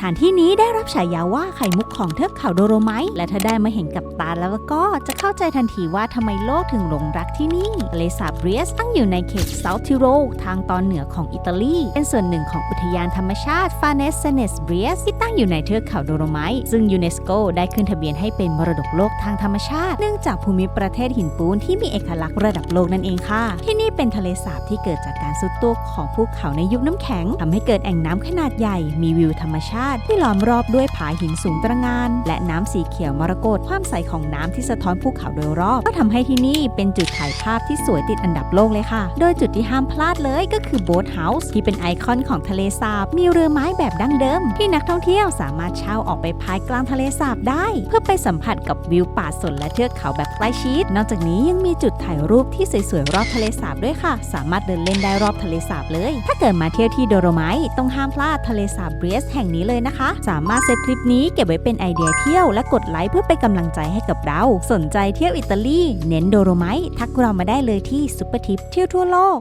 ถานที่นี้ได้รับฉายาว่าไข่มุกของเทือกเขาโดโรไมต์และถ้าได้มาเห็นกับตาแล้วก็จะเข้าใจทันทีว่าทำไมโลกถึงหลงรักที่นี่ทะเลสาบเบรียสตั้งอยู่ในเขตเซาท์ทิโรทางตอนเหนือของอิตาลี เป็นส่วนหนึ่งของอุทยานธรรมชาติฟาเนสเซเนสเบรียสที่ ตั้งอยู่ในเทือกเขาโดโรไมต์ซึ่งยูเนสโกได้ขึ้นทะเบียนให้เป็นมรดกโลกทางธรรมชาติ เนื่องจากภูมิประเทศหินปูนที่มีเอกลักษณ์ระดับโลกนั่นเองค่ะ ที่นี่เป็นทะเลสาบที่เกิดจากการซุดตัวของภูเขาในยุคน้ำแข็งทำให้เกิดแอ่งน้ำขนาดใหญ่ มีวิวธรรมชาติ ที่ล้อมรอบด้วยผาหินสูงตระหงานและน้ำสีเขียวมรกตความใสของน้ำที่สะท้อนภูเขาโดยรอบ ก็ทำให้ที่นี่เป็นจุดถ่ายภาพที่สวยติดอันดับโลกเลยค่ะ โดยจุดที่ห้ามพลาดเลยก็คือโบ๊ทเฮาส์ที่เป็นไอคอนของทะเลสาบ มีเรือไม้แบบดั้งเดิม ที่นักท่องเที่ยวสามารถเช่าออกไปพายกลางทะเลสาบได้ เพื่อไปสัมผัสกับวิวป่าสนและเทือกเขาแบบใกล้ชิด นอกจากนี้ยังมีจุดถ่ายรูปที่สวยๆรอบทะเลสาบด้วยค่ะ สามารถเดินเล่นได้รอบทะเลสาบเลย ถ้าเกิดมาเที่ยวที่โดโรไมต์ต้องห้ามพลาดทะเลสาบเบรสแห่งนี้เลยนะคะ สามารถเซฟคลิปนี้เก็บไว้เป็นไอเดียเที่ยวและกดไลค์เพื่อเป็นกำลังใจให้กับเรา สนใจเที่ยวอิตาลี เน้นโดโรไมต์ทักเรามาได้เลยที่ซุปเปอร์ทิปเที่ยวทั่วโลก